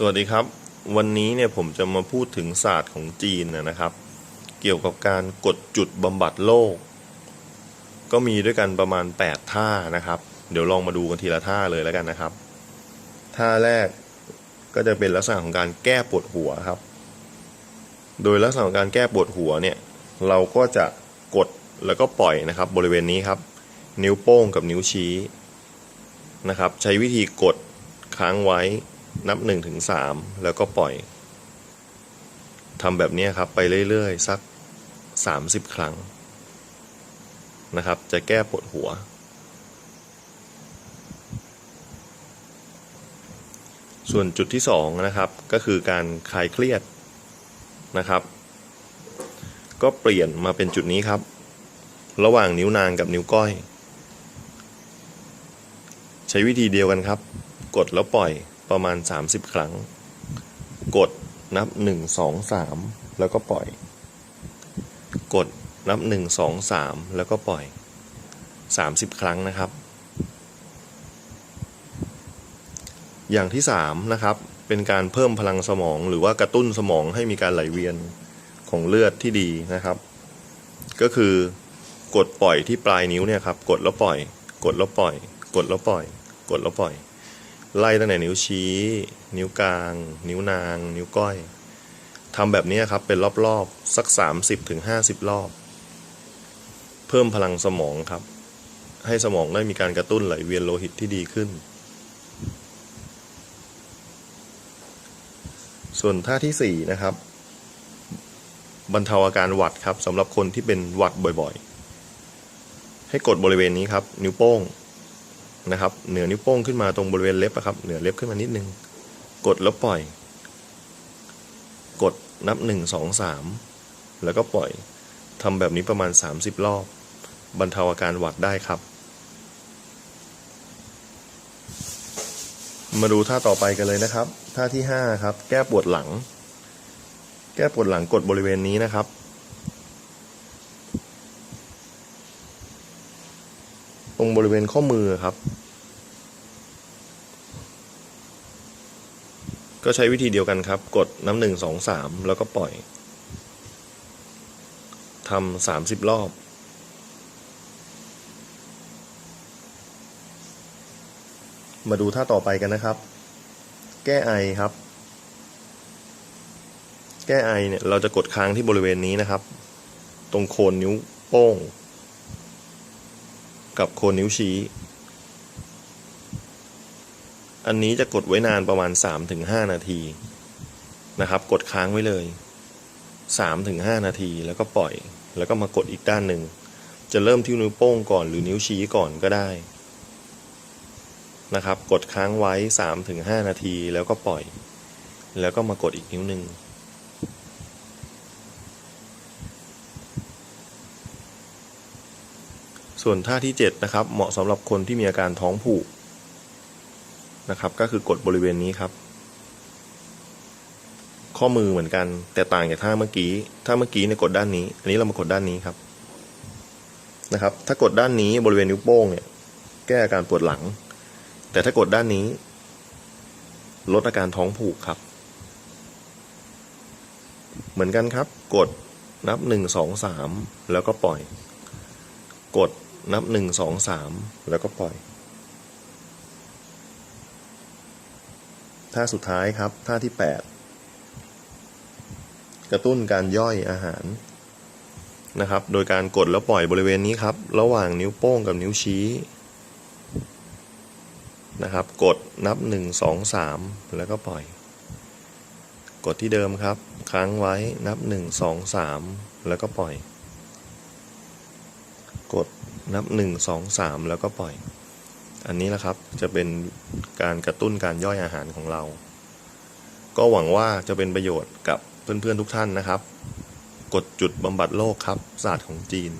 สวัสดีครับ วันนี้เนี่ยผมจะมาพูดถึงศาสตร์ของจีนนะครับ เกี่ยวกับการกดจุดบำบัดโรคก็มีด้วยกันประมาณ 8 ท่านะครับ เดี๋ยวลองมาดูกันทีละท่าเลยแล้วกันนะครับ ท่าแรกก็จะเป็นลักษณะของการแก้ปวดหัวครับ โดยลักษณะของการแก้ปวดหัวเนี่ยเราก็จะกดแล้วก็ปล่อยนะครับ บริเวณนี้ครับ นิ้วโป้งกับนิ้วชี้นะครับ ใช้วิธีกดค้างไว้ นับ1นถึงสแล้วก็ปล่อยทำแบบนี้ครับไปเรื่อยๆ สัก 30 ครั้งนะครับ จะแก้ปวดหัว ส่วนจุดที่2นะครับก็คือการคลายเครียดนะครับ ก็เปลี่ยนมาเป็นจุดนี้ครับ ระหว่างนิ้วนางกับนิ้วก้อย ใช้วิธีเดียวกันครับ กดแล้วปล่อย ประมาณ 30 ครั้ง กดนับ 1 2 3 แล้วก็ปล่อย กดนับ 1 2 3 แล้วก็ปล่อย 30 ครั้งนะครับ อย่างที่ 3 นะครับ เป็นการเพิ่มพลังสมองหรือว่ากระตุ้นสมองให้มีการไหลเวียนของเลือดที่ดีนะครับ ก็คือกดปล่อยที่ปลายนิ้วเนี่ยครับ กดแล้วปล่อย กดแล้วปล่อย กดแล้วปล่อย กดแล้วปล่อย ไล่ตั้งแต่นิ้วชี้ นิ้วกลาง นิ้วนาง นิ้วก้อยทำแบบนี้ครับเป็นรอบๆ สัก 30-50ถึงรอบ เพิ่มพลังสมองครับ ให้สมองได้มีการกระตุ้นไหลเวียนโลหิตที่ดีขึ้น ส่วนท่าที่ 4 นะครับ บรรเทาอาการหวัดครับสำหรับคนที่เป็นหวัดบ่อยๆ ให้กดบริเวณนี้ครับ นิ้วโป้ง นะครับ เหนือนิ้วโป้งขึ้นมาตรงบริเวณเล็บครับ เหนือเล็บขึ้นมานิดนึง กดแล้วปล่อย กดนับหนึ่งสองสามแล้วก็ปล่อยทำแบบนี้ประมาณ 30 รอบ บรรเทาอาการหวัดได้ครับ มาดูท่าต่อไปกันเลยนะครับ ท่าที่ 5 ครับ แก้ปวดหลัง แก้ปวดหลังกดบริเวณนี้นะครับตรงบริเวณข้อมือครับ ก็ใช้วิธีเดียวกันครับ กดน้ำหนึ่งสองสามแล้วก็ปล่อยทำสามสิบรอบ มาดูท่าต่อไปกันนะครับ แก้ไอครับ แก้ไอเนี่ยเราจะกดค้างที่บริเวณนี้นะครับ ตรงโคนนิ้วโป้ง กับโคนนิ้วชี้ อันนี้จะกดไว้นานประมาณ 3-5 นาทีนะครับ กดค้างไว้เลย 3-5 นาทีแล้วก็ปล่อย แล้วก็มากดอีกด้านหนึ่ง จะเริ่มที่นิ้วโป้งก่อนหรือนิ้วชี้ก่อนก็ได้นะครับ กดค้างไว้ 3-5 นาทีแล้วก็ปล่อย แล้วก็มากดอีกนิ้วหนึ่งส่วนท่าที่ 7 นะครับ เหมาะสำหรับคนที่มีอาการท้องผูก นะครับ ก็คือกดบริเวณนี้ครับ ข้อมือเหมือนกัน แต่ต่างจากท่าเมื่อกี้ท่าเมื่อกี้เนี่ยกดด้านนี้ อันนี้เรามากดด้านนี้ครับนะครับ ถ้ากดด้านนี้บริเวณนิ้วโป้งเนี่ย แก้อาการปวดหลัง แต่ถ้ากดด้านนี้ ลดอาการท้องผูกครับ เหมือนกันครับ กดนับหนึ่งสองสามแล้วก็ปล่อย กดนับหนึ่งสองสามแล้วก็ปล่อย ท่าสุดท้ายครับ ท่าที่แปดกระตุ้นการย่อยอาหารนะครับ โดยการกดแล้วปล่อยบริเวณนี้ครับ ระหว่างนิ้วโป้งกับนิ้วชี้นะครับ กดนับหนึ่งสองสามแล้วก็ปล่อย กดที่เดิมครับ ค้างไว้นับหนึ่งสองสามแล้วก็ปล่อย กดนับหนึ่งสองสามแล้วก็ปล่อย อันนี้แหละครับจะเป็นการกระตุ้นการย่อยอาหารของเรา ก็หวังว่าจะเป็นประโยชน์กับเพื่อนๆทุกท่านนะครับ กดจุดบำบัดโรคครับศาสตร์ของจีน